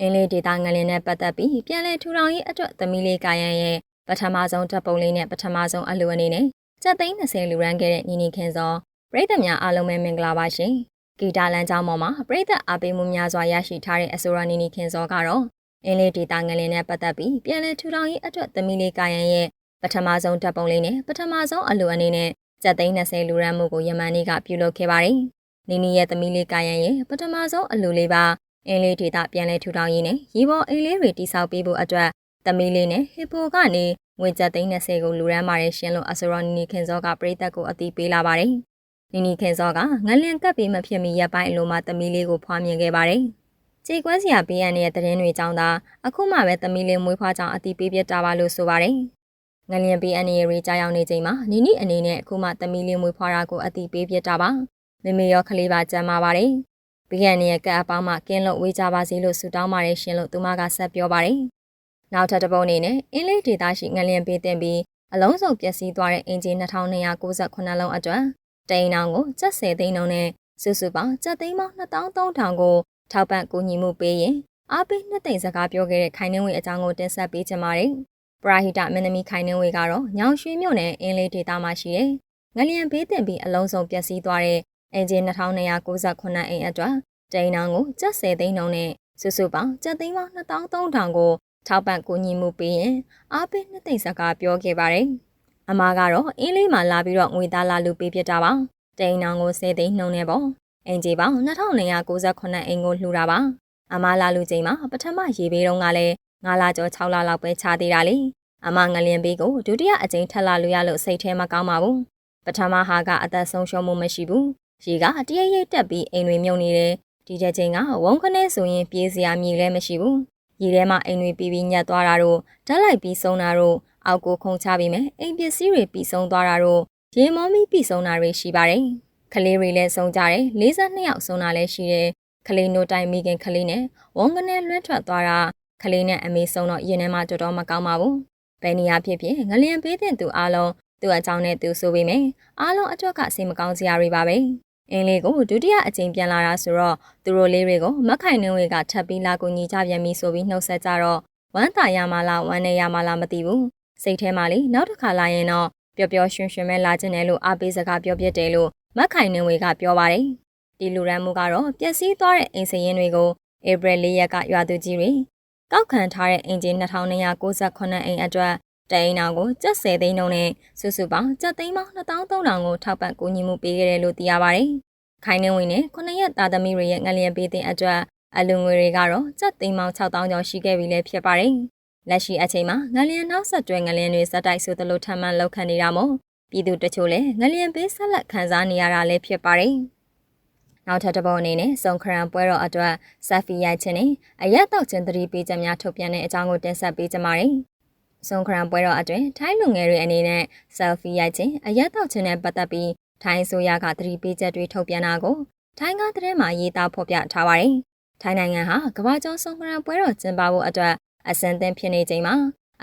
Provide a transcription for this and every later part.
အင်းလေးဒေတာငလင်နဲ့ပတ်သက်ပြီးပြန်လည်ထူထောင်ရေးအတွက်သမီးလေးကာယံရဲ့ပထမဆုံးတပ်ပုံလေးနဲ့ပထမဆုံးအလှူအနေနဲ့စက်သိန်း20လူရန်ခဲ့တဲ့ညီညီခင်စောပရိသတ်များအားလုံးပဲမင်္ဂလာပါရှင်ဂီတာလမ်းကြောင်းပေါ်မှာပရိသတ်အားပေးမှုများစွာရရှိထားတဲ့အဆိုရနီနီခင်စောကတော့အင်းလေးဒေတာငလင်နဲ့ပတ်သက်ပြီးပြန်လည်ထူထောင်ရေးအတွက်သမီးလေးကာယံရဲ့ပထမဆုံးတပ်ပုံလေးနဲ့ပထမဆုံးအလှူအနေနဲ့စက်သိန်း20လူရန်မှုကိုယမန်နေ့ကပြုလုပ်ခဲ့ပါတယ်နီနီရဲ့သမီးလေးကာယံရဲ့ပထမဆုံးအလှူလေးပါ အင်းလေးဒေတာပြန်လည်ထူထောင်ရေးနဲ့ရီဘောအင်းလေးတွေတိစောက်ပေးဖို့အတွက်သမီးလေးနဲ့ဟီပိုကနေငွေကျပ်သိန်း30ကိုလူရန်မာရဲ့ရှင်လို့အဆိုရနီနီခင်စောကပြိသက်ကိုအတိပေးလာပါတယ်။နီနီခင်စောကငလင်ကပ်ပြီးမဖြစ်မီရက်ပိုင်းအလိုမှာသမီးလေးကိုဖွားမြင်ခဲ့ပါတယ်။ကြေကွဲစရာပေးရတဲ့သတင်းတွေကြောင့်သာအခုမှပဲသမီးလေးမွေးဖွားကြောင်အတိပေးပြတာပါလို့ဆိုပါတယ်။ငလျင်ပေးအနေရီကြားရောက်နေချိန်မှာနီနီအနေနဲ့အခုမှသမီးလေးမွေးဖွားတာကိုအတိပေးပြတာပါ။မေမေရောကလေးပါကြမ်းပါပါတယ်။ ဘေးရန်ရဲ့ကပ်အပေါင်းမှကင်းလို့ဝေးကြပါစေလို့ဆုတောင်းပါတယ်ရှင်လို့သူမကဆက်ပြောပါတယ်။နောက်ထပ်တစ်ပုတ်အနေနဲ့အင်းလေးဒေတာရှိငလျင်ပေးတင်ပြီးအလုံးစုံပျက်စီးသွားတဲ့အင်ဂျင်2298လုံးအတွက်တိန်အောင်ကိုကျပ်10သိန်းလုံးနဲ့စုစုပေါင်းကျပ်သိန်းပေါင်း2300ကိုထောက်ပံ့ကူညီမှုပေးရင်အားပေးနှစ်သိမ့်စကားပြောခဲ့တဲ့ခိုင်နှင်းဝေအကြောင်းကိုတင်ဆက်ပေးချင်ပါတယ်။ပရာဟိတမင်းသမီးခိုင်နှင်းဝေကတော့ညောင်ရွှေမြို့နယ်အင်းလေးဒေတာမှာရှိတဲ့ငလျင်ပေးတင်ပြီးအလုံးစုံပျက်စီးသွားတဲ့ အင်ဂျင်2298အိမ်အတွက်တိန်အောင်ကိုကျပ်10သိန်းလုံးနဲ့စုစုပေါင်းကျပ်သိန်းပေါင်း2300ကိုထောက်ပံ့ကူညီမှုပေးရင်အားပေးနှစ်သိမ့်စကားပြောခဲ့ပါတယ်။အမကတော့အင်းလေးမှာလာပြီးတော့ငွေသားလာလူပေးပြတာပါ။တိန်အောင်ကို10သိန်းနှုံနေပေါ့။အင်ဂျီပေါင်း2998အိမ်ကိုလှူတာပါ။အမလာလူချိန်မှာပထမရေပေးတုန်းကလည်း9လကျော်6လလောက်ပဲခြားသေးတာလေ။အမငလျင်ပေးကိုဒုတိယအကြိမ်ထပ်လာလို့ရလို့စိတ်ထဲမကောင်းပါဘူး။ပထမဟာကအသက်ဆုံးရှုံးမှုမရှိဘူး။ ရေကတရရိပ်တက်ပြီးအိမ်တွေမြုပ်နေတယ်။ဒီတဲ့ချိန်ကဝုန်းခနဲ့ဆိုရင်ပြေးစရာမြေလည်းမရှိဘူး။ရေထဲမှာအိမ်တွေပြီးပြီးညက်သွားတာတို့ဓာတ်လိုက်ပြီးဆုံးတာတို့အောက်ကိုခုန်ချပြီးမယ်အိမ်ပစ္စည်းတွေပြီးဆုံးသွားတာတို့ရေမောမီပြီးဆုံးတာတွေရှိပါတယ်။ကလေးတွေလည်းဆုံးကြတယ်42ယောက်ဆုံးတာလည်းရှိတယ်။ကလေးနိုးတိုင်းမိခင်ကလေးနဲ့ဝုန်းခနဲ့လွှတ်ထွက်သွားတာကလေးနဲ့အမေဆုံးတော့ရင်ထဲမှာတော်တော်မကောင်းပါဘူး။ဘယ်နေရာဖြစ်ဖြစ်ငလျင်ပေးတဲ့သူအားလုံးသူ့အကြောင်းနဲ့သူဆိုပေမယ့်အားလုံးအတွက်ကစိတ်မကောင်းစရာတွေပါပဲ။ အင်းလေးကိုဒုတိယအကြိမ်ပြန်လာတာဆိုတော့သူတို့လေးတွေကိုမခိုင်နှင်းဝေကထပ်ပြီးလာကူညီကြပြန်ပြီဆိုပြီးနှုတ်ဆက်ကြတော့ဝမ်းသာရမလားဝမ်းနေရမလားမသိဘူးစိတ်ထဲမှာလေနောက်တစ်ခါလာရင်တော့ပျော်ပျော်ရွှင်ရွှင်ပဲလာခြင်းတယ်လို့အားပေးစကားပြောပြတယ်လို့မခိုင်နှင်းဝေကပြောပါတယ်ဒီလူရန်မှုကတော့ပျက်စီးသွားတဲ့အိမ်စရင်တွေကိုဧပြီ၄ရက်ကရွာသူကြီးတွေကောက်ခံထားတဲ့အင်ဂျင်2298အိမ်အတွက် တိုင်အောင်ကိုကျပ်10သိန်းနှုန်းနဲ့စုစုပေါင်းကျပ်သိန်းပေါင်း2300ကိုထောက်ပံ့ကူညီမှုပေးခဲ့တယ်လို့သိရပါတယ်။ခိုင်နှင်းဝင်နဲ့9ရက်သားသမီးတွေရဲ့ငလျင်ပေးတဲ့အတွက်အလူငွေတွေကတော့ကျပ်သိန်းပေါင်း6000ကျော်ရှိခဲ့ပြီလည်းဖြစ်ပါတယ်။လက်ရှိအချိန်မှာငလျင်နောက်ဆက်တွဲငလျင်တွေစက်တိုက်ဆိုသလိုထပ်မံလောက်ခံနေတာမို့ပြည်သူတချို့လည်းငလျင်ပေးဆက်လက်ခံစားနေရတာလည်းဖြစ်ပါတယ်။နောက်ထပ်တစ်ပုဒ်အနေနဲ့စုံခရံပွဲတော်အတွက်ဆက်ဖီရိုက်ခြင်းနဲ့အရက်တောက်ခြင်းသတိပေးချက်များထုတ်ပြန်တဲ့အကြောင်းကိုတင်ဆက်ပေးကြပါမယ်။ စုံခရံပွဲတော်အတွင်းထိုင်းလူငယ်တွေအနေနဲ့ selfie ရိုက်ခြင်းအရက်တောက်ခြင်းနဲ့ပတ်သက်ပြီးထိုင်းဆိုရကသတိပေးချက်တွေထုတ်ပြန်တာကိုထိုင်းကသတင်းမှာရေးသားဖော်ပြထားပါတယ်။ထိုင်းနိုင်ငံဟာကမ္ဘာကျော်စုံခရံပွဲတော်ကျင်းပဖို့အတွက်အစံသင်ဖြစ်နေချိန်မှာ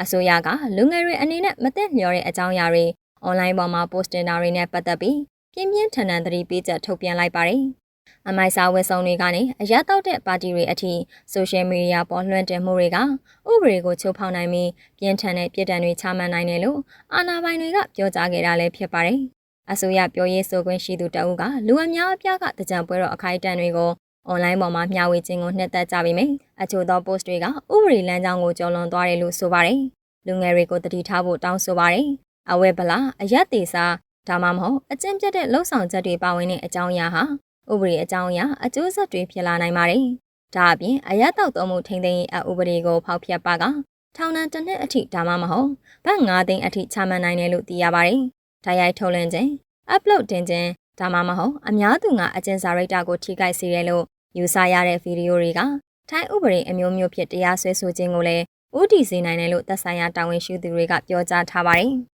အစိုးရကလူငယ်တွေအနေနဲ့မသက်လျော်တဲ့အကြောင်းအရာတွေအွန်လိုင်းပေါ်မှာ post တင်တာတွေနဲ့ပတ်သက်ပြီးပြင်းပြင်းထန်ထန်သတိပေးချက်ထုတ်ပြန်လိုက်ပါတယ်။ အမိုက်စာဝက်ဆောင်တွေကနေအရက်တောက်တဲ့ပါတီတွေအထိဆိုရှယ်မီဒီယာပေါ်လွှမ်းတင်မှုတွေကဥပဒေကိုချိုးဖောက်နိုင်ပြီးပြင်းထန်တဲ့ပြစ်ဒဏ်တွေချမှတ်နိုင်တယ်လို့အာဏာပိုင်တွေကပြောကြားခဲ့တာလည်းဖြစ်ပါတယ်။အစိုးရပြောရေးဆိုခွင့်ရှိသူတအုပ်ကလူအများအပြားကတကြံပွဲတော်အခိုက်အတန့်တွေကိုအွန်လိုင်းပေါ်မှာမျှဝေခြင်းကိုနှစ်သက်ကြပြီမယ်။အချို့သော post တွေကဥပဒေလမ်းကြောင်းကိုကျော်လွန်သွားတယ်လို့ဆိုပါတယ်။လူငယ်တွေကိုတတိထားဖို့တောင်းဆိုပါတယ်။အဝဲဗလာအရက်သေးစာဒါမှမဟုတ်အကျင့်ပြတ်တဲ့လှုပ်ဆောင်ချက်တွေပါဝင်တဲ့အကြောင်းအရာဟာ ဥပဒေအကြောင်းအရာအကျိုးဆက်တွေဖြစ်လာနိုင်ပါတယ်။ဒါအပြင်အရက်တောက်တော်မူထိန်သိမ်းရေးအဥပဒေကိုဖောက်ဖျက်ပါကထောင်ဒဏ်တစ်နှစ်အထိဒါမှမဟုတ်ဘတ်9သိန်းအထိချမှတ်နိုင်တယ်လို့သိရပါတယ်။ဒါရိုက်ထုတ်လွှင့်ခြင်း upload တင်ခြင်းဒါမှမဟုတ်အများသူကအကျဉ်းစာရိတ်တာကိုထိခိုက်စေတယ်လို့ယူဆရတဲ့ဗီဒီယိုတွေကထိုင်းဥပဒေအမျိုးမျိုးဖြစ်တရားစွဲဆိုခြင်းကိုလည်းဥတီစေနိုင်တယ်လို့သက်ဆိုင်ရာတာဝန်ရှိသူတွေကပြောကြားထားပါတယ်။